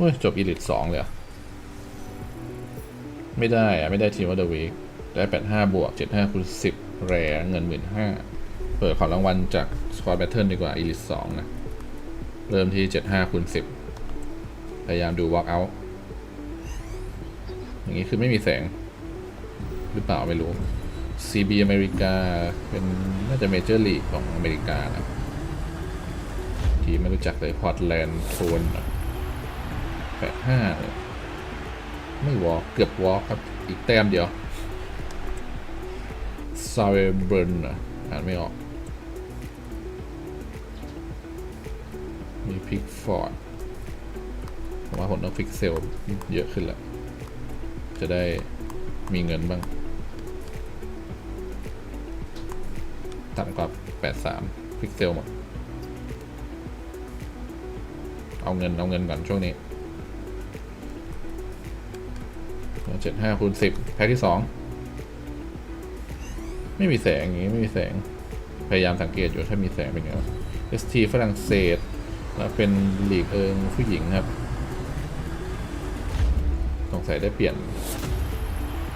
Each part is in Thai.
เฮ้ยจบอีลิทสองเลยไม่ได้อะไม่ได้ทีมวัตเดอร์วีได้แปดห้าบวกเจ็ดห้าคูณสิบแรเงินหมื่นห้าเปิดของรางวัลจากสควอตแบทเทิลดีกว่าอีลิทสองนะ เริ่มที่เจ็ดห้าคูณสิบพยายามดูวอล์กเอาท์อย่างนี้คือไม่มีแสง หรือเปล่าไม่รู้ CB อเมริกา เป็นน่าจะเมเจอร์ลีกของอเมริกานะ ทีไม่รู้จักเลยพอร์ตแลนด์โทน แปดห้าไม่วอล์กเกือบวอล์กครับ อีกแต้มเดียวซาเวเบิร์นอ่านไม่ออก มีพิกฟอร์ดผมว่าผมต้องฟิกเซลเยอะขึ้นแล้วจะได้มีเงินบ้างต่ำกว่า 83 พิกเซลหมด เอาเงิน เอาเงินก่อนช่วงนี้ เจ็ดห้าคูณสิบแพ็คที่สองไม่มีแสงอย่างนี้ไม่มีแสง พยายามสังเกตอยู่ถ้ามีแสงเป็นไงวะ ST ฝรั่งเศส แล้วเป็นหลีกเอิงผู้หญิงครับสงสัยได้เปลี่ยน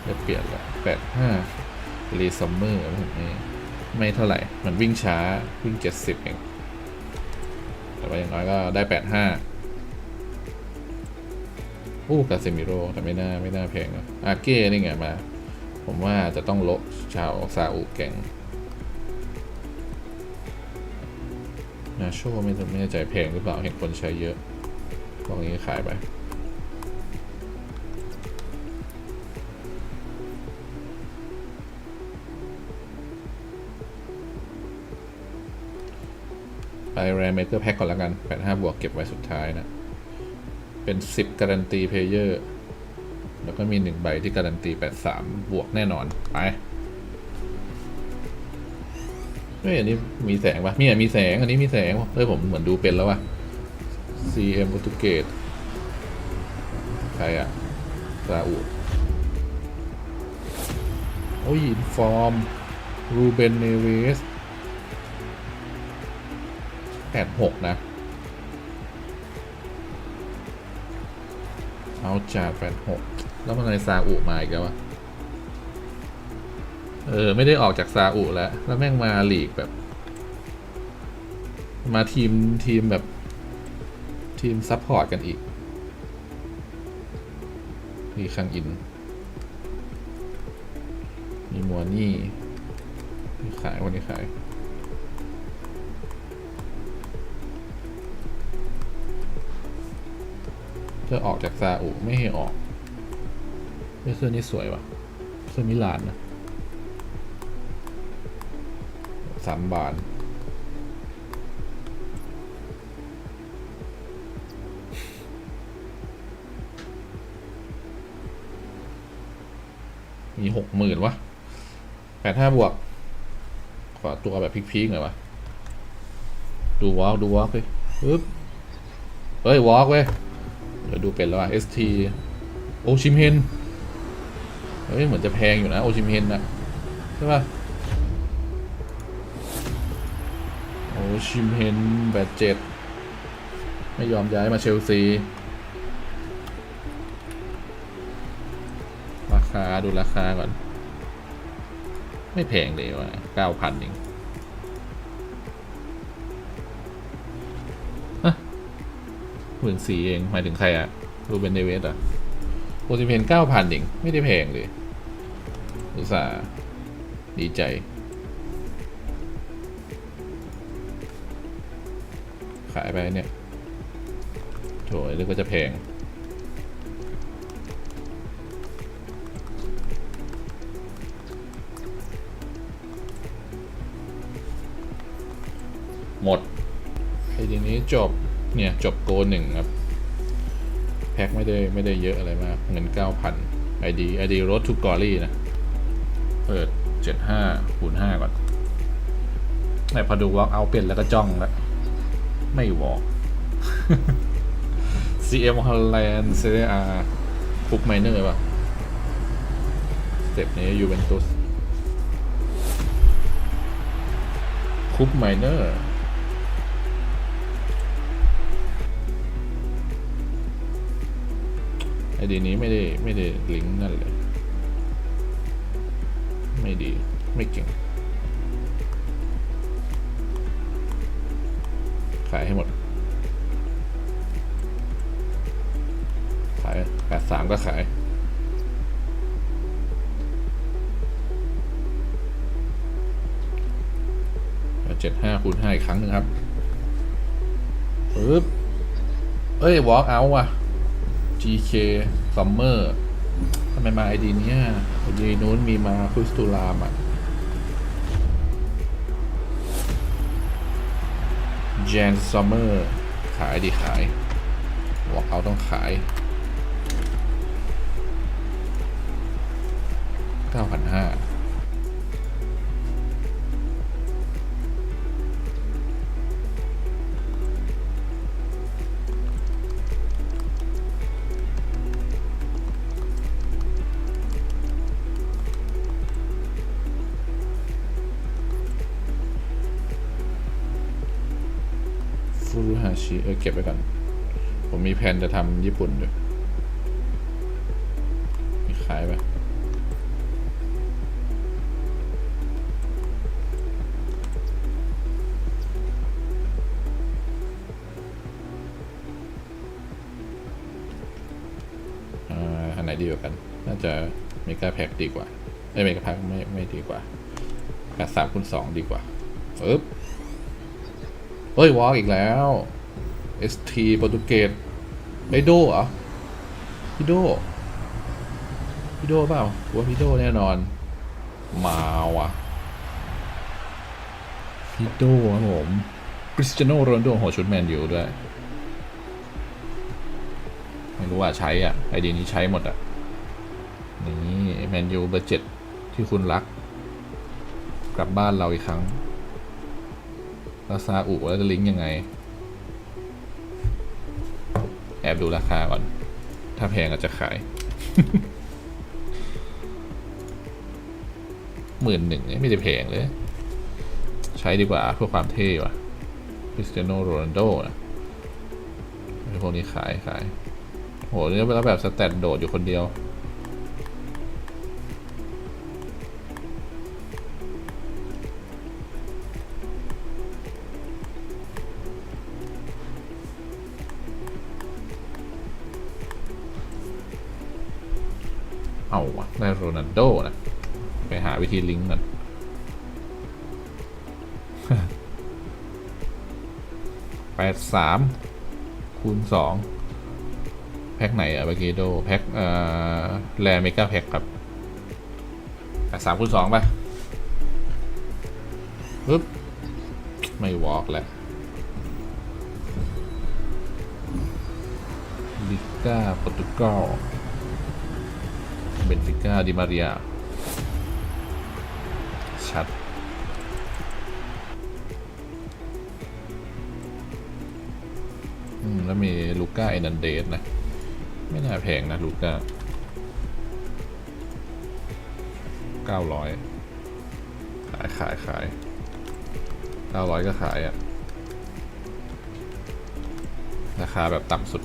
ได้เปลี่ยนละแปดห้ารีซัมเมอร์แบบนี้ ไม่เท่าไหร่ มันวิ่งช้า วิ่งเจ็ดสิบเอง แต่ว่าอย่างน้อยก็ได้แปดห้า อู้กาเซมิโร่แต่ไม่น่าไม่น่าแพงนะอาเก้นี่ไงมา ผมว่าจะต้องโละชาวซาอุแก่งนาโชไม่ไม่แน่ใจแพงหรือเปล่าเห็นคนใช้เยอะพวกนี้ขายไปไปแรมเมเกอร์แพ็กก่อนแล้วกัน85บวกเก็บไว้สุดท้ายนะ เป็น 10 การันตีเพลเยอร์ แล้วก็มี 1 ใบที่การันตี 83 บวกแน่นอน ไปเฮ้ยอันนี้มีแสงปะมีอะมีแสง อันนี้มีแสงเฮ้ยผมเหมือนดูเป็นแล้ววะ CM โปรตุเกสใครอะซาอุโอ้ยอินฟอร์ม รูเบน เนเวสแปดหกนะ เอาจากแปดหกแล้วมันอะไรซาอุมาอีกแล้ววะเออ ไม่ได้ออกจากซาอุแล้ว แล้วแม่งมาหลีกแบบ มาทีมทีมแบบ ทีมซัพพอร์ตกันอีก มีคังอิน มีมัวนี่ มีขายวันนี้ขาย เธอออกจากซาอุไม่ให้ออกเฮ้ยเสื้อนี้สวยว่ะเสื้อมิลานนะสามบาทมีหกหมื่นวะแปดห้าบวก ขอตัวแบบพีคๆหน่อยวะ ดูวอล์กดูวอล์กเลยปึ๊บ เฮ้ย วอล์กเว้ย ดี๋ยวดูเป็นแล้วอะ ST โอชิมเฮนเฮ้ย เหมือนจะแพงอยู่นะ โอชิมเฮนนะใช่ป่ะโอชิมเฮนแบดเจ็ดไม่ยอมย้ายมาเชลซี ราคาดูราคาก่อน ไม่แพงเลยว่ะเก้าพันเอง หมื่นสี่เองหมายถึงใครอะรูเบนเดเวสอะโอซิเพนเก้าพันเอง ไม่ได้แพงเลยอุตส่าห์ดีใจ ขายไปเนี่ยโถยนึกว่าจะแพงหมดไอ้ทีนี้จบ เนี่ยจบโกหนึ่งครับ แพ็คไม่ได้ไม่ได้เยอะอะไรมาก เงิน9,000 ID ID Road to Glory นะ เปิด75คูณ5ก่อนแต่พอดูวอล์กเอาเป็นแล้วก็จ้องแล้ว ไม่วอล์ก CM Holland Serie A ฟุกไมเนอร์ป่ะสเต็ปนี้ยูเวนตุสคุปไมเนอร์ ดีนี้ไม่ได้ไม่ได้ลิงก์นั่นเลย ไม่ดี ไม่เก่ง ขายให้หมด ขายแปดสามก็ขายเจ็ดห้าคูณห้าอีกครั้งหนึ่งครับปึ๊บเอ้ย walk out ว่ะ GK Summer ทำไมมาไอดีเนี้ยไอดีนู้นมีมาคุสตูลามอะ Jan Summer ขายดีขาย วอกเอาต้องขาย9,500ฟู รุฮาชิเออเก็บไว้ก่อน ผมมีแผนจะทำญี่ปุ่นด้วยมีขายไหมอ่าอันไหนดีกว่ากัน น่าจะเมกาแพ็กดีกว่าเอ้ยเมกาแพ็กไม่ไม่ดีกว่าแปดสามคูณสองดีกว่าปึ๊บ เฮ้ยวอลอีกแล้ว ST โปรตุเกสไอโดเหรอพี่โดพี่โดเปล่าว่าพี่โดแน่นอน มาว่ะพี่โดครับผมคริสเตียโนโรนโดหัวชุดแมนยูด้วย ไม่รู้ว่าใช้อะ ไอเดีนี้ใช้หมดอะ นี่แมนยูเบอร์เจ็ดที่คุณรัก กลับบ้านเราอีกครั้ง แล้วซาอุแล้วจะลิงก์ยังไง แอบดูราคาก่อน ถ้าแพงอาจจะขายหมื่นหนึ่งไม่ได้แพงเลย ใช้ดีกว่าเพื่อความเท่ว่ะคริสเตียโนโรนัลโดนะไอพวกนี้ขายขายโหนี่แล้วแบบสแตทโดดอยู่คนเดียว เอาวะได้โรนัลโดนะไปหาวิธีลิงก์กันแปดสามคูณสองแพ็คไหนอะเกีโดแพ็คเอ่อแรเมกาแพ็คครับแปดสามคูณสองไปปึ๊บ ไม่วอล์กแล้วลิก้าโปรตุเกส นฟิก้าดิมาเรีย ชัด อืม แล้วมีลูก้าเอนันเดสนะ ไม่น่าแพงนะ ลูก้าเก้าร้อยขายขายขายเก้าร้อยก็ขายอะราคาแบบต่ำสุด